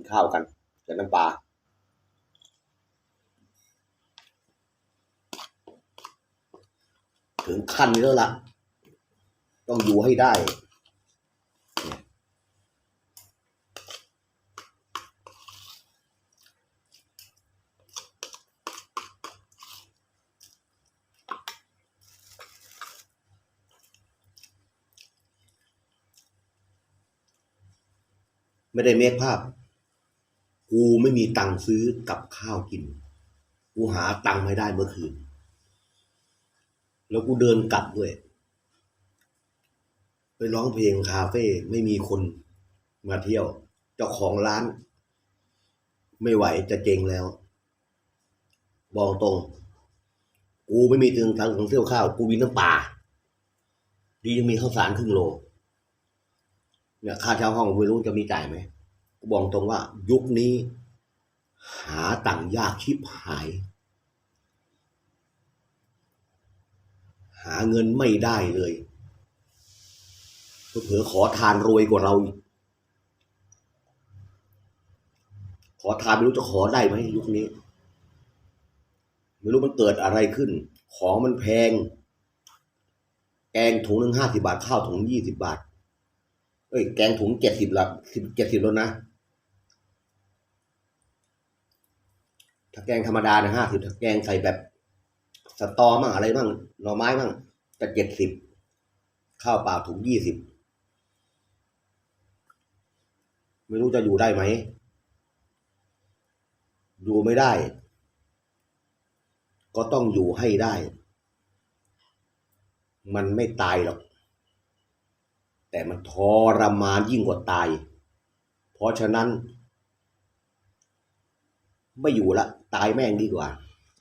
นข้าวกันกับน้ำปลาถึงขั้นนี้แล้วล่ะ ต้องอยู่ให้ได้ ไม่ได้เมคภาพ กูไม่มีตังค์ซื้อกับข้าวกิน กูหาตังค์ไม่ได้เมื่อคืน แล้วกูเดินกลับด้วย ไปร้องเพลงคาเฟ่ไม่มีคนมาเที่ยว เจ้าของร้าน ไม่ไหวจะเจงแล้ว บอกตรง กูไม่มีตังค์ทางของเที่ยวข้าว กูมีน้ำปลาดียังมีข้าวสารครึ่งโลเนี่ยค่าเช่าห้องไม่รู้จะมีจ่ายไหม บอกตรงว่ายุคนี้ หาตังยากชิบหาย หาเงินไม่ได้เลยเผลอขอทานรวยกว่าเรา ขอทานไม่รู้จะขอได้ไหมยุคนี้ ไม่รู้มันเกิดอะไรขึ้น ของมันแพง แกงถุงหนึ่งห้าสิบาท ข้าวถุงยี่สิบาท เอ้ย แกงถุงเจ็ดสิบละสิบเจ็ดสิบแล้วนะ ถ้าแกงธรรมดานะห้าสิบถ้าแกงใส่แบบสตอมั่งอะไรมั่งหน่อไม้มั่งจะเจ็ดสิบข้าวเปล่าถุงยี่สิบไม่รู้จะอยู่ได้ไหมอยู่ไม่ได้ ก็ต้องอยู่ให้ได้ มันไม่ตายหรอก แต่มันทรมานยิ่งกว่าตาย เพราะฉะนั้น ไม่อยู่ละ ตายแม่งดีกว่า